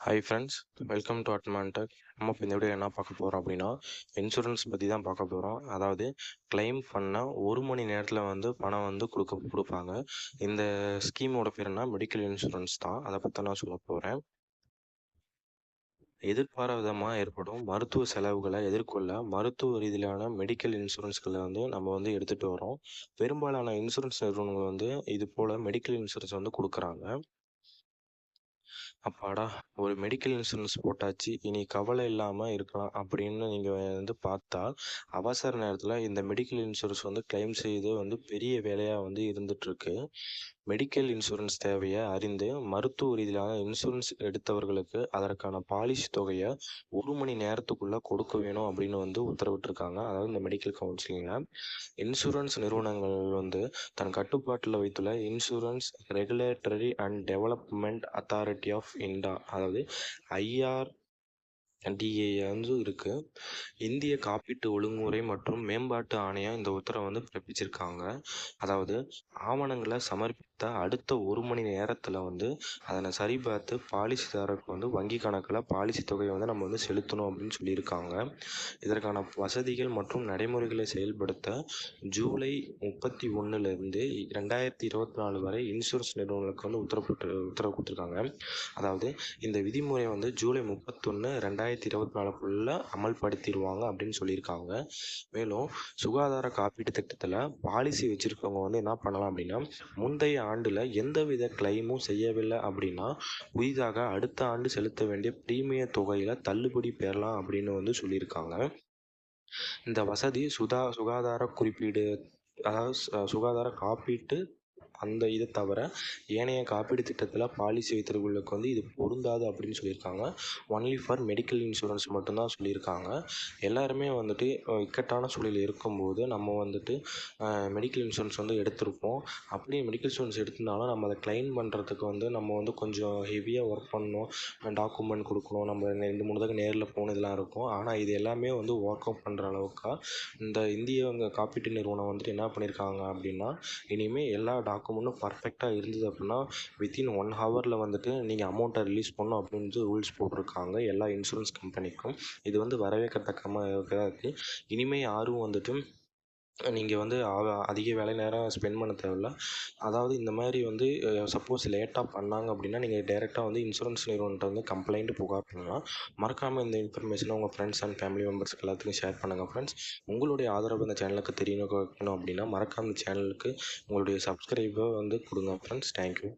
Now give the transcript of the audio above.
Hi friends welcome to Admantech நம்ம இப்போ இந்த வீடியோ என்ன பார்க்க போகிறோம் அப்படின்னா இன்சூரன்ஸ் பற்றி தான் பார்க்க போகிறோம் அதாவது கிளைம் பண்ணால் ஒரு மணி நேரத்தில் வந்து பணம் வந்து கொடுக்க கொடுப்பாங்க. இந்த ஸ்கீமோட பேர் மெடிக்கல் இன்சூரன்ஸ் தான். அதை பற்றி நான் சொல்ல போகிறேன் எதிர்பாராதமாக ஏற்படும் மருத்துவ செலவுகளை எதிர்கொள்ள மருத்துவ ரீதியிலான மெடிக்கல் இன்சூரன்ஸ்களை வந்து நம்ம வந்து எடுத்துகிட்டு வரோம். பெரும்பாலான இன்சூரன்ஸ் நிறுவனங்கள் வந்து இது போல் மெடிக்கல் இன்சூரன்ஸ் வந்து கொடுக்குறாங்க. அப்பாடா ஒரு மெடிக்கல் இன்சூரன்ஸ் போட்டாச்சு இனி கவலை இல்லாமல் இருக்கலாம் அப்படின்னு நீங்கள் வந்து பார்த்தா அவசர நேரத்தில் இந்த மெடிக்கல் இன்சூரன்ஸ் வந்து கிளைம் செய்து வந்து பெரிய வேலையாக வந்து இருந்துகிட்ருக்கு மெடிக்கல் இன்சூரன்ஸ் தேவையை அறிந்து மருத்துவ ரீதியிலான இன்சூரன்ஸ் எடுத்தவர்களுக்கு அதற்கான பாலிசி தொகையை ஒரு மணி நேரத்துக்குள்ளே கொடுக்க வேணும் அப்படின்னு வந்து உத்தரவிட்டிருக்காங்க. அதாவது இந்த மெடிக்கல் கவுன்சிலிங்கில் இன்சூரன்ஸ் நிறுவனங்கள் வந்து தன் கட்டுப்பாட்டில் வைத்துள்ள insurance regulatory and development authority of India அதாவது ஐஆர் டிஏ வந்து இருக்குது இந்திய காப்பீட்டு ஒழுங்குமுறை மற்றும் மேம்பாட்டு ஆணையம் இந்த உத்தரவை வந்து பிறப்பிச்சிருக்காங்க. அதாவது ஆவணங்களை சமர்ப்பி சமர்ப்பித்த அடுத்த ஒரு மணி நேரத்தில் வந்து அதனை சரிபார்த்து பாலிசிதாரருக்கு வந்து வங்கி கணக்கில் பாலிசி தொகையை வந்து நம்ம வந்து செலுத்தணும் அப்படின்னு சொல்லியிருக்காங்க. இதற்கான வசதிகள் மற்றும் நடைமுறைகளை செயல்படுத்த ஜூலை முப்பத்தி ஒன்றுலேருந்து ரெண்டாயிரத்தி இருபத்தி நாலு வரை இன்சூரன்ஸ் நிறுவனங்களுக்கு வந்து உத்தரவு உத்தரவு கொடுத்துருக்காங்க. அதாவது இந்த விதிமுறை வந்து ஜூலை முப்பத்தொன்று ரெண்டாயிரத்தி ரெண்டாயிரத்தி இருபத்தி நாலுக்குள்ளே அமல்படுத்திடுவாங்க அப்படின்னு சொல்லியிருக்காங்க. மேலும் சுகாதார காப்பீட்டு திட்டத்தில் பாலிசி வச்சுருக்கவங்க வந்து என்ன பண்ணலாம் அப்படின்னா முந்தைய ஆண்டில் எந்தவித கிளைமும் செய்யவில்லை அப்படின்னா புதிதாக அடுத்த ஆண்டு செலுத்த வேண்டிய பிரீமிய தொகையில் தள்ளுபடி பெறலாம் அப்படின்னு வந்து சொல்லியிருக்காங்க. இந்த வசதி சுதா சுகாதார குறிப்பீடு அதாவது சுகாதார காப்பீட்டு அந்த இதை தவிர ஏனைய காப்பீடு திட்டத்தில் பாலிசி வைத்திருக்கிறவங்களுக்கு வந்து இது பொருந்தாது அப்படின்னு சொல்லியிருக்காங்க. ஒன்லி ஃபார் மெடிக்கல் இன்சூரன்ஸ் மட்டும்தான் சொல்லியிருக்காங்க. எல்லாருமே வந்துட்டு இக்கட்டான சூழலில் இருக்கும்போது நம்ம வந்துட்டு மெடிக்கல் இன்சூரன்ஸ் வந்து எடுத்திருப்போம். அப்படியே மெடிக்கல் இன்சூரன்ஸ் எடுத்திருந்தாலும் நம்ம அதை கிளைம் பண்ணுறதுக்கு வந்து நம்ம வந்து கொஞ்சம் ஹெவியாக ஒர்க் பண்ணணும். டாக்குமெண்ட் கொடுக்கணும். நம்ம ரெண்டு மூணு தடவை நேரில் போன இதெல்லாம் இருக்கும். ஆனால் இது எல்லாமே வந்து ஒர்க் அவுட் பண்ணுற அளவுக்கு இந்த இந்திய காப்பீட்டு நிறுவனம் வந்துட்டு என்ன பண்ணியிருக்காங்க அப்படின்னா இனிமேல் எல்லா டாக்குமெண்ட் இன்னும் பர்ஃபெக்டாக இருந்தது அப்படின்னா வித்தின் ஒன் ஹவரில் வந்துட்டு நீங்கள் அமௌண்ட்டை ரிலீஸ் பண்ணணும் அப்படின்னு ரூல்ஸ் போட்டிருக்காங்க. எல்லா இன்சூரன்ஸ் கம்பெனிக்கும் இது வந்து வரவேற்கத்தக்கமாக இருக்குது இனிமேல் யாரும் வந்துட்டு நீங்கள் வந்து அதிக வேலை நேரம் ஸ்பெண்ட் பண்ண தேவையில்ல. அதாவது இந்த மாதிரி வந்து சப்போஸ் லேட்டாக பண்ணாங்க அப்படின்னா நீங்கள் டேரெக்டாக வந்து இன்சூரன்ஸ் நிறுவனத்தை வந்து கம்ப்ளைண்ட் புகார் பண்ணலாம். மறக்காமல் இந்த இன்ஃபர்மேஷனை உங்கள் ஃப்ரெண்ட்ஸ் அண்ட் ஃபேமிலி மெம்பர்ஸ்க்கு எல்லாத்துக்கும் ஷேர் பண்ணுங்கள் ஃப்ரெண்ட்ஸ் உங்களுடைய ஆதரவு இந்த சேனலுக்கு தெரியணும் அப்படின்னா மறக்காமல் இந்த சேனலுக்கு உங்களுடைய சப்ஸ்கிரைபை வந்து கொடுங்க ஃப்ரெண்ட்ஸ் தேங்க்யூ